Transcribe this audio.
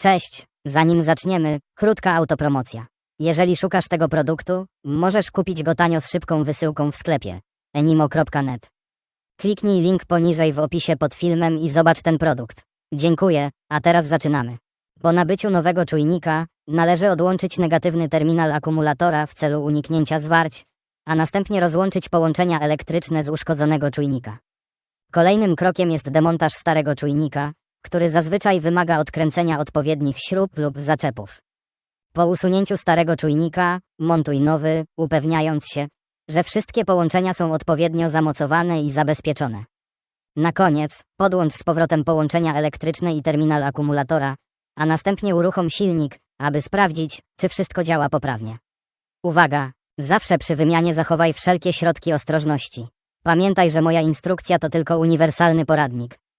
Cześć, zanim zaczniemy, krótka autopromocja. Jeżeli szukasz tego produktu, możesz kupić go tanio z szybką wysyłką w sklepie enimo.net. Kliknij link poniżej w opisie pod filmem i zobacz ten produkt. Dziękuję, a teraz zaczynamy. Po nabyciu nowego czujnika należy odłączyć negatywny terminal akumulatora w celu uniknięcia zwarć, a następnie rozłączyć połączenia elektryczne z uszkodzonego czujnika. Kolejnym krokiem jest demontaż starego czujnika, który zazwyczaj wymaga odkręcenia odpowiednich śrub lub zaczepów. Po usunięciu starego czujnika, montuj nowy, upewniając się, że wszystkie połączenia są odpowiednio zamocowane i zabezpieczone. Na koniec, podłącz z powrotem połączenia elektryczne i terminal akumulatora, a następnie uruchom silnik, aby sprawdzić, czy wszystko działa poprawnie. Uwaga! Zawsze przy wymianie zachowaj wszelkie środki ostrożności. Pamiętaj, że moja instrukcja to tylko uniwersalny poradnik.